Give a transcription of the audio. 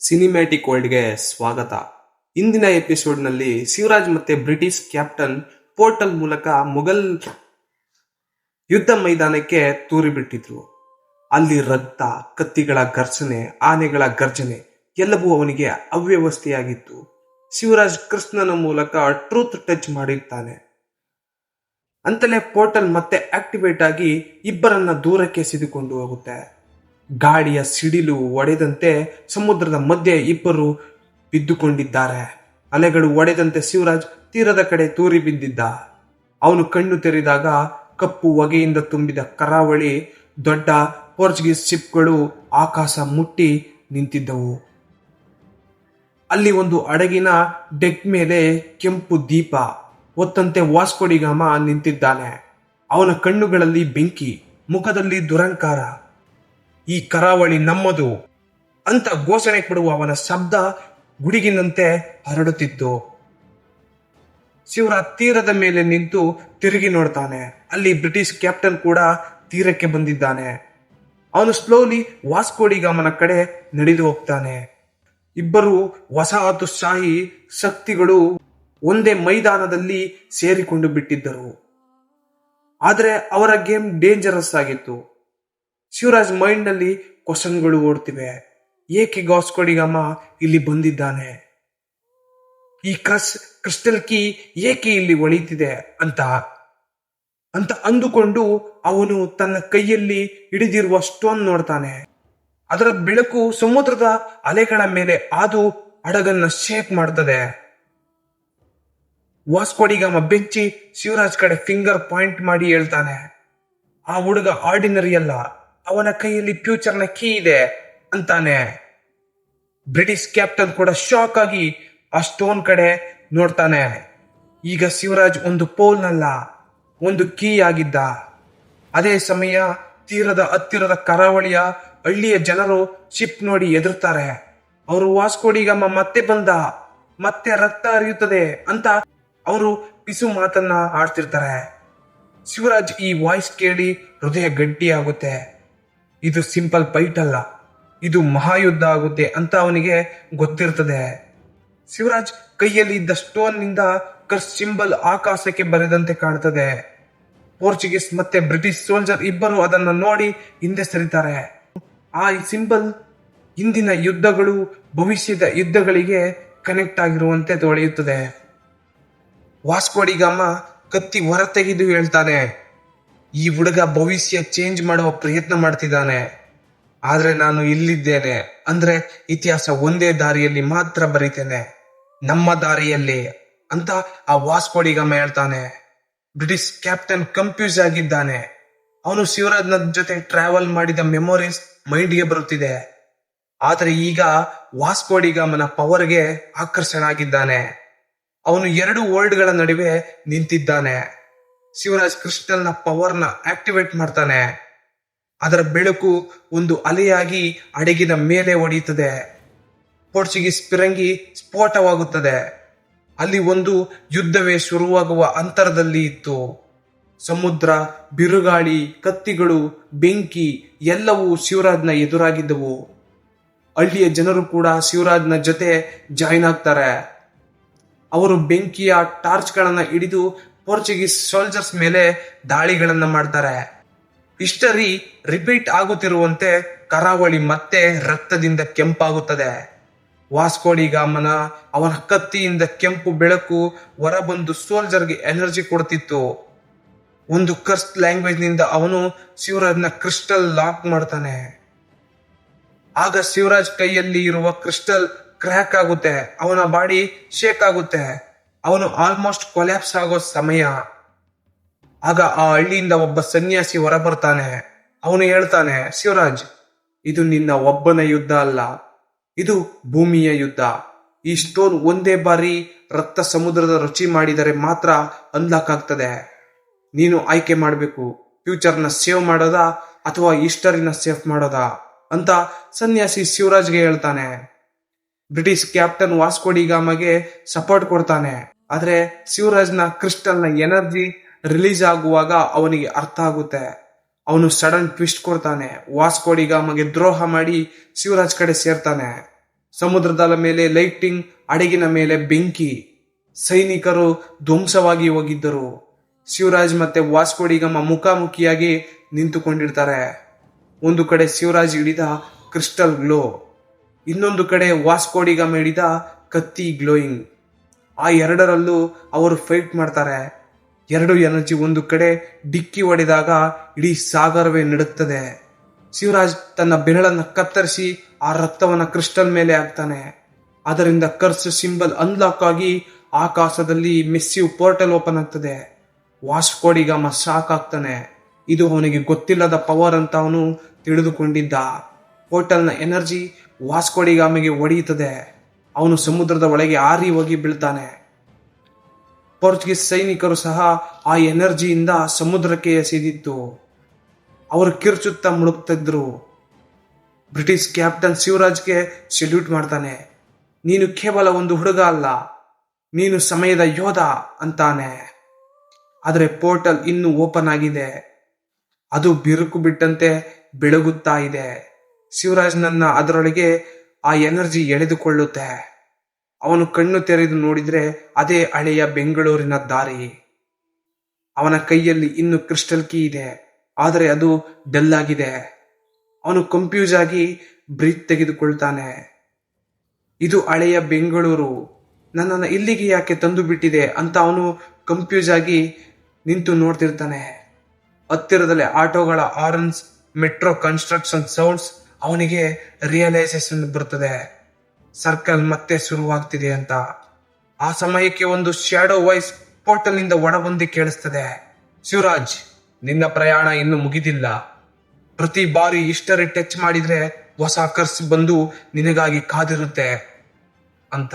Cinematic ವರ್ಲ್ಡ್ಗೆ ಸ್ವಾಗತ. ಇಂದಿನ ಎಪಿಸೋಡ್ನಲ್ಲಿ ಶಿವರಾಜ್ ಮತ್ತೆ ಬ್ರಿಟಿಷ್ ಕ್ಯಾಪ್ಟನ್ ಪೋರ್ಟಲ್ ಮೂಲಕ ಮೊಘಲ್ ಯುದ್ಧ ಮೈದಾನಕ್ಕೆ ತೂರಿಬಿಟ್ಟಿದ್ರು ಅಲ್ಲಿ ರಕ್ತ, ಕತ್ತಿಗಳ ಘರ್ಷಣೆ, ಆನೆಗಳ ಘರ್ಜನೆ ಎಲ್ಲವೂ ಅವನಿಗೆ ಅವ್ಯವಸ್ಥೆಯಾಗಿತ್ತು. ಶಿವರಾಜ್ ಕೃಷ್ಣನ ಮೂಲಕ ಟ್ರೂತ್ ಟಚ್ ಮಾಡಿರ್ತಾನೆ. ಅಂತಲೇ ಪೋರ್ಟಲ್ ಮತ್ತೆ ಆಕ್ಟಿವೇಟ್ ಆಗಿ ಇಬ್ಬರನ್ನ ದೂರಕ್ಕೆ ಸಿದುಕೊಂಡು ಹೋಗುತ್ತೆ. ಗಾಳಿಯ ಸಿಡಿಲು ಒಡೆದಂತೆ ಸಮುದ್ರದ ಮಧ್ಯೆ ಇಬ್ಬರು ಬಿದ್ದುಕೊಂಡಿದ್ದಾರೆ. ಅಲೆಗಳು ಒಡೆದಂತೆ ಶಿವರಾಜ್ ತೀರದ ಕಡೆ ತೂರಿ ಬಿದ್ದಿದ್ದ. ಅವನು ಕಣ್ಣು ತೆರೆದಾಗ ಕಪ್ಪು ಹೊಗೆಯಿಂದ ತುಂಬಿದ ಕರಾವಳಿ, ದೊಡ್ಡ ಪೋರ್ಚುಗೀಸ್ ಶಿಪ್ಗಳು ಆಕಾಶ ಮುಟ್ಟಿ ನಿಂತಿದ್ದವು. ಅಲ್ಲಿ ಒಂದು ಹಡಗಿನ ಡೆಕ್ ಮೇಲೆ ಕೆಂಪು ದೀಪ ಒತ್ತಂತೆ ವಾಸ್ಕೋಡಿಗಾಮ ನಿಂತಿದ್ದಾನೆ. ಅವನ ಕಣ್ಣುಗಳಲ್ಲಿ ಬೆಂಕಿ, ಮುಖದಲ್ಲಿ ದುರಂಕಾರ. ಈ ಕರಾವಳಿ ನಮ್ಮದು ಅಂತ ಘೋಷಣೆ ಕೊಡುವ ಅವನ ಶಬ್ದ ಗುಡಿಗಿನಂತೆ ಹರಡುತ್ತಿತ್ತು. ಶಿವರ ತೀರದ ಮೇಲೆ ನಿಂತು ತಿರುಗಿ ನೋಡ್ತಾನೆ. ಅಲ್ಲಿ ಬ್ರಿಟಿಷ್ ಕ್ಯಾಪ್ಟನ್ ಕೂಡ ತೀರಕ್ಕೆ ಬಂದಿದ್ದಾನೆ. ಅವನು ಸ್ಲೋಲಿ ವಾಸ್ಕೋಡಿಗಾಮನ ಕಡೆ ನಡೆದು ಹೋಗ್ತಾನೆ. ಇಬ್ಬರು ವಸಾಹತುಶಾಹಿ ಶಕ್ತಿಗಳು ಒಂದೇ ಮೈದಾನದಲ್ಲಿ ಸೇರಿಕೊಂಡು ಬಿಟ್ಟಿದ್ದರು. ಆದರೆ ಅವರ ಗೇಮ್ ಡೇಂಜರಸ್ ಆಗಿತ್ತು. ಶಿವರಾಜ್ ಮೈಂಡ್ನಲ್ಲಿ ಕ್ವಶನ್ಗಳು ಓಡ್ತಿವೆ. ಏಕೆ ಗಾಸ್ಕೋಡಿಗಮ್ಮ ಇಲ್ಲಿ ಬಂದಿದ್ದಾನೆ? ಈ ಕ್ರಸ್, ಕ್ರಿಸ್ಟಲ್ ಕೀ ಏಕೆ ಇಲ್ಲಿ ಒಳಿತಿದೆ ಅಂತ ಅಂತ ಅಂದುಕೊಂಡು ಅವನು ತನ್ನ ಕೈಯಲ್ಲಿ ಹಿಡಿದಿರುವ ಸ್ಟೋನ್ ನೋಡ್ತಾನೆ. ಅದರ ಬೆಳಕು ಸಮುದ್ರದ ಅಲೆಗಳ ಮೇಲೆ ಆದು ಹಡಗನ್ನ ಶೇಕ್ ಮಾಡ್ತದೆ. ವಾಸ್ಕೋಡಿಗಮ್ಮ ಬೆಂಚಿ ಶಿವರಾಜ್ ಕಡೆ ಫಿಂಗರ್ ಪಾಯಿಂಟ್ ಮಾಡಿ ಹೇಳ್ತಾನೆ. ಆ ಹುಡುಗ ಆರ್ಡಿನರಿ ಅಲ್ಲ ಅವನ ಕೈಯಲ್ಲಿ ಫ್ಯೂಚರ್ನ ಕೀ ಇದೆ ಅಂತಾನೆ. ಬ್ರಿಟಿಷ್ ಕ್ಯಾಪ್ಟನ್ ಕೂಡ ಶಾಕ್ ಆಗಿ ಆ ಸ್ಟೋನ್ ಕಡೆ ನೋಡ್ತಾನೆ. ಈಗ ಶಿವರಾಜ್ ಒಂದು ಪೋಲ್ನಲ್ಲ ಒಂದು ಕೀ ಆಗಿದ್ದ. ಅದೇ ಸಮಯ ತೀರದ ಹತ್ತಿರದ ಕರಾವಳಿಯ ಹಳ್ಳಿಯ ಜನರು ಶಿಪ್ ನೋಡಿ ಎದುರ್ತಾರೆ ಅವರು ವಾಸ್ಕೋಡಿಗಮ್ಮ ಮತ್ತೆ ಬಂದ, ಮತ್ತೆ ರಕ್ತ ಹರಿಯುತ್ತದೆ ಅಂತ ಅವರು ಪಿಸು ಮಾತನ್ನ ಆಡ್ತಿರ್ತಾರೆ. ಶಿವರಾಜ್ ಈ ವಾಯ್ಸ್ ಕೇಳಿ ಹೃದಯ ಗಟ್ಟಿಯಾಗುತ್ತೆ. ಇದು ಸಿಂಪಲ್ ಫೈಟ್ ಅಲ್ಲ. ಇದು ಮಹಾಯುದ್ಧ ಆಗುತ್ತೆ ಅಂತ ಅವನಿಗೆ ಗೊತ್ತಿರ್ತದೆ. ಶಿವರಾಜ್ ಕೈಯಲ್ಲಿ ಇದ್ದ ಸ್ಟೋನ್ನಿಂದ ಕರ್ಸ್ ಸಿಂಬಲ್ ಆಕಾಶಕ್ಕೆ ಬರೆದಂತೆ ಕಾಣ್ತದೆ. ಪೋರ್ಚುಗೀಸ್ ಮತ್ತೆ ಬ್ರಿಟಿಷ್ ಸೋಲ್ಜರ್ ಇಬ್ಬರು ಅದನ್ನು ನೋಡಿ ಹಿಂದೆ ಸರಿತಾರೆ. ಆ ಸಿಂಬಲ್ ಇಂದಿನ ಯುದ್ಧಗಳು ಭವಿಷ್ಯದ ಯುದ್ಧಗಳಿಗೆ ಕನೆಕ್ಟ್ ಆಗಿರುವಂತೆ ತೊಳೆಯುತ್ತದೆ. ವಾಸ್ಕೋಡಿಗಾಮ ಕತ್ತಿ ಹೊರತೆಗೆದು ಹೇಳ್ತಾನೆ. ಈ ಹುಡುಗ ಭವಿಷ್ಯ ಚೇಂಜ್ ಮಾಡುವ ಪ್ರಯತ್ನ ಮಾಡ್ತಿದ್ದಾನೆ. ಆದ್ರೆ ನಾನು ಇಲ್ಲಿದ್ದೇನೆ. ಅಂದ್ರೆ ಇತಿಹಾಸ ಒಂದೇ ದಾರಿಯಲ್ಲಿ ಮಾತ್ರ ಬರೀತೇನೆ. ನಮ್ಮ ದಾರಿಯಲ್ಲಿ ಅಂತ ಆ ವಾಸ್ಕೋಡಿಗಮ್ಮ ಹೇಳ್ತಾನೆ. ಬ್ರಿಟಿಷ್ ಕ್ಯಾಪ್ಟನ್ ಕನ್ಫ್ಯೂಸ್ ಆಗಿದ್ದಾನೆ. ಅವನು ಶಿವರಾಜ್ನ ಜೊತೆ ಟ್ರಾವೆಲ್ ಮಾಡಿದ ಮೆಮೊರೀಸ್ ಮೈಂಡ್ಗೆ ಬರುತ್ತಿದೆ. ಆದರೆ ಈಗ ವಾಸ್ಕೋಡಿಗಮ್ಮನ ಪವರ್ಗೆ ಆಕರ್ಷಣಾಗಿದ್ದಾನೆ ಅವನು ಎರಡು ವರ್ಲ್ಡ್ಗಳ ನಡುವೆ ನಿಂತಿದ್ದಾನೆ. ಶಿವರಾಜ್ ಕ್ರಿಸ್ಟಲ್ನ ಪವರ್ನ ಆಕ್ಟಿವೇಟ್ ಮಾಡ್ತಾನೆ. ಅದರ ಬೆಳಕು ಒಂದು ಅಲೆಯಾಗಿ ಅಡಗಿನ ಮೇಲೆ ಒಡೆಯುತ್ತದೆ. ಪೋರ್ಚುಗೀಸ್ ಪಿರಂಗಿ ಸ್ಫೋಟವಾಗುತ್ತದೆ. ಅಲ್ಲಿ ಒಂದು ಯುದ್ಧವೇ ಶುರುವಾಗುವ ಅಂತರದಲ್ಲಿ ಇತ್ತು. ಸಮುದ್ರ, ಬಿರುಗಾಳಿ, ಕತ್ತಿಗಳು, ಬೆಂಕಿ ಎಲ್ಲವೂ ಶಿವರಾಜ್ನ ಎದುರಾಗಿದ್ದವು. ಹಳ್ಳಿಯ ಜನರು ಕೂಡ ಶಿವರಾಜ್ನ ಜೊತೆ ಜಾಯಿನ್ ಆಗ್ತಾರೆ. ಅವರು ಬೆಂಕಿಯ ಟಾರ್ಚ್ಗಳನ್ನು ಹಿಡಿದು ಪೋರ್ಚುಗೀಸ್ ಸೋಲ್ಜರ್ಸ್ ಮೇಲೆ ದಾಳಿಗಳನ್ನ ಮಾಡ್ತಾರೆ. ಹಿಸ್ಟರಿ ರಿಪೀಟ್ ಆಗುತ್ತಿರುವಂತೆ ಕರಾವಳಿ ಮತ್ತೆ ರಕ್ತದಿಂದ ಕೆಂಪಾಗುತ್ತದೆ. ವಾಸ್ಕೋಡಿಗಾಮನ ಅವನ ಕತ್ತಿಯಿಂದ ಕೆಂಪು ಬೆಳಕು ಹೊರಬಂದು ಸೋಲ್ಜರ್ಗೆ ಎನರ್ಜಿ ಕೊಡ್ತಿತ್ತು. ಒಂದು ಕರ್ಸ್ಟ್ ಲ್ಯಾಂಗ್ವೇಜ್ನಿಂದ ಅವನು ಶಿವರಾಜ್ನ ಕ್ರಿಸ್ಟಲ್ ಲಾಕ್ ಮಾಡ್ತಾನೆ. ಆಗ ಶಿವರಾಜ್ ಕೈಯಲ್ಲಿ ಇರುವ ಕ್ರಿಸ್ಟಲ್ ಕ್ರ್ಯಾಕ್ ಆಗುತ್ತೆ. ಅವನ ಬಾಡಿ ಶೇಕ್ ಆಗುತ್ತೆ. ಅವನು ಆಲ್ಮೋಸ್ಟ್ ಕೊಲ್ಯಾಪ್ಸ್ ಆಗೋ ಸಮಯ. ಆಗ ಆ ಹಳ್ಳಿಯಿಂದ ಒಬ್ಬ ಸನ್ಯಾಸಿ ಹೊರಬರ್ತಾನೆ. ಅವನು ಹೇಳ್ತಾನೆ, ಶಿವರಾಜ್, ಇದು ನಿನ್ನ ಒಬ್ಬನ ಯುದ್ಧ ಅಲ್ಲ. ಇದು ಭೂಮಿಯ ಯುದ್ಧ. ಈ ಸ್ಟೋನ್ ಒಂದೇ ಬಾರಿ ರಕ್ತ ಸಮುದ್ರದ ರುಚಿ ಮಾಡಿದರೆ ಮಾತ್ರ ಅನ್ಲಾಕ್ ಆಗ್ತದೆ ನೀನು ಆಯ್ಕೆ ಮಾಡಬೇಕು. ಫ್ಯೂಚರ್ನ ಸೇವ್ ಮಾಡೋದಾ ಅಥವಾ ಹಿಸ್ಟರಿನ ಸೇವ್ ಮಾಡೋದಾ? ಅಂತ ಸನ್ಯಾಸಿ ಶಿವರಾಜ್ಗೆ ಹೇಳ್ತಾನೆ. ಬ್ರಿಟಿಷ್ ಕ್ಯಾಪ್ಟನ್ ವಾಸ್ಕೋಡಿಗಾಮಗೆ ಸಪೋರ್ಟ್ ಕೊಡ್ತಾನೆ. ಆದ್ರೆ ಶಿವರಾಜ್ನ ಕ್ರಿಸ್ಟಲ್ನ ಎನರ್ಜಿ ರಿಲೀಸ್ ಆಗುವಾಗ ಅವನಿಗೆ ಅರ್ಥ ಆಗುತ್ತೆ. ಅವನು ಸಡನ್ ಟ್ವಿಸ್ಟ್ ಕೊಡ್ತಾನೆ. ವಾಸ್ಕೋಡಿಗಾಮಗೆ ದ್ರೋಹ ಮಾಡಿ ಶಿವರಾಜ್ ಕಡೆ ಸೇರ್ತಾನೆ. ಸಮುದ್ರದ ಮೇಲೆ ಲೈಟಿಂಗ್, ಹಡಗಿನ ಮೇಲೆ ಬೆಂಕಿ. ಸೈನಿಕರು ಧ್ವಂಸವಾಗಿ ಹೋಗಿದ್ದರು. ಶಿವರಾಜ್ ಮತ್ತೆ ವಾಸ್ಕೋಡಿಗಮ್ಮ ಮುಖಾಮುಖಿಯಾಗಿ ನಿಂತುಕೊಂಡಿರ್ತಾರೆ. ಒಂದು ಕಡೆ ಶಿವರಾಜ್ ಹಿಡಿದ ಕ್ರಿಸ್ಟಲ್ ಗ್ಲೋ, ಇನ್ನೊಂದು ಕಡೆ ವಾಸ್ಕೋಡಿಗಮ್ಮ ಹಿಡಿದ ಕತ್ತಿ ಗ್ಲೋಯಿಂಗ್. ಆ ಎರಡರಲ್ಲೂ ಅವರು ಫೈಟ್ ಮಾಡ್ತಾರೆ. ಎರಡು ಎನರ್ಜಿ ಒಂದು ಕಡೆ ಡಿಕ್ಕಿ ಹೊಡೆದಾಗ ಇಡೀ ಸಾಗರವೇ ನಡುತ್ತದೆ. ಶಿವರಾಜ್ ತನ್ನ ಬೆರಳನ್ನು ಕತ್ತರಿಸಿ ಆ ರಕ್ತವನ್ನು ಕ್ರಿಸ್ಟಲ್ ಮೇಲೆ ಹಾಕ್ತಾನೆ. ಅದರಿಂದ ಕರ್ಸ್ ಸಿಂಬಲ್ ಅನ್ಲಾಕ್ ಆಗಿ ಆಕಾಶದಲ್ಲಿ ಮೆಸ್ಸಿವ್ ಪೋರ್ಟಲ್ ಓಪನ್ ಆಗ್ತದೆ. ವಾಸ್ಕೋಡಿಗಾಮ ಶಾಕ್ ಆಗ್ತಾನೆ. ಇದು ಅವನಿಗೆ ಗೊತ್ತಿಲ್ಲದ ಪವರ್ ಅಂತ ಅವನು ತಿಳಿದುಕೊಂಡಿದ್ದ. ಪೋರ್ಟಲ್ನ ಎನರ್ಜಿ ವಾಸ್ಕೋಡಿಗಾಮಿಗೆ ಒಡೆಯುತ್ತದೆ. ಅವನು ಸಮುದ್ರದ ಒಳಗೆ ಆರಿ ಹೋಗಿ ಬೀಳ್ತಾನೆ. ಪೋರ್ಚುಗೀಸ್ ಸೈನಿಕರು ಸಹ ಆ ಎನರ್ಜಿಯಿಂದ ಸಮುದ್ರಕ್ಕೆ ಎಸೆದಿತ್ತು. ಅವರು ಕಿರ್ಚುತ್ತಾ ಮುಳುಗ್ತಿದ್ರು. ಬ್ರಿಟಿಷ್ ಕ್ಯಾಪ್ಟನ್ ಶಿವರಾಜ್ಗೆ ಸೆಲ್ಯೂಟ್ ಮಾಡ್ತಾನೆ. ನೀನು ಕೇವಲ ಒಂದು ಹುಡುಗ ಅಲ್ಲ, ನೀನು ಸಮಯದ ಯೋಧ ಅಂತಾನೆ. ಆದರೆ ಪೋರ್ಟಲ್ ಇನ್ನು ಓಪನ್ ಆಗಿದೆ. ಅದು ಬಿರುಕು ಬಿಟ್ಟಂತೆ ಬೆಳಗುತ್ತಾ ಇದೆ. ಶಿವರಾಜ್ ನನ್ನ ಅದರೊಳಗೆ ಆ ಎನರ್ಜಿ ಎಳೆದುಕೊಳ್ಳುತ್ತೆ. ಅವನು ಕಣ್ಣು ತೆರೆದು ನೋಡಿದ್ರೆ ಅದೇ ಹಳೆಯ ಬೆಂಗಳೂರಿನ ದಾರಿ. ಅವನ ಕೈಯಲ್ಲಿ ಇನ್ನು ಕ್ರಿಸ್ಟಲ್ ಕೀ ಇದೆ, ಆದರೆ ಅದು ಡಲ್ ಅವನು ಕಂಪ್ಯೂಸ್ ಆಗಿ ಬ್ರೀತ್ ತೆಗೆದುಕೊಳ್ತಾನೆ. ಇದು ಹಳೆಯ ಬೆಂಗಳೂರು. ನನ್ನನ್ನು ಇಲ್ಲಿಗೆ ಯಾಕೆ ತಂದು ಬಿಟ್ಟಿದೆ ಅಂತ ಅವನು ಕಂಪ್ಯೂಸ್ ಆಗಿ ನಿಂತು ನೋಡ್ತಿರ್ತಾನೆ. ಹತ್ತಿರದಲ್ಲಿ ಆಟೋಗಳ ಆರನ್ಸ್ ಮೆಟ್ರೋ ಕನ್ಸ್ಟ್ರಕ್ಷನ್ ಸೌಂಡ್ಸ್ ಅವನಿಗೆ ರಿಯಲೈಸೇಷನ್ ಬರ್ತದೆ. ಸರ್ಕಲ್ ಮತ್ತೆ ಶುರುವಾಗ್ತಿದೆ ಅಂತ. ಆ ಸಮಯಕ್ಕೆ ಒಂದು ಶ್ಯಾಡೋ ವಾಯ್ಸ್ ಪೋರ್ಟಲ್ನಿಂದ ಒಡಬಂದಿ ಕೇಳಿಸ್ತದೆ. ಶಿವರಾಜ್, ನಿನ್ನ ಪ್ರಯಾಣ ಇನ್ನು ಮುಗಿದಿಲ್ಲ. ಪ್ರತಿ ಬಾರಿ ಇಷ್ಟರೇ ಟಚ್ ಮಾಡಿದ್ರೆ ಹೊಸ ಕರ್ಸ್ ಬಂದು ನಿನಗಾಗಿ ಕಾದಿರುತ್ತೆ ಅಂತ.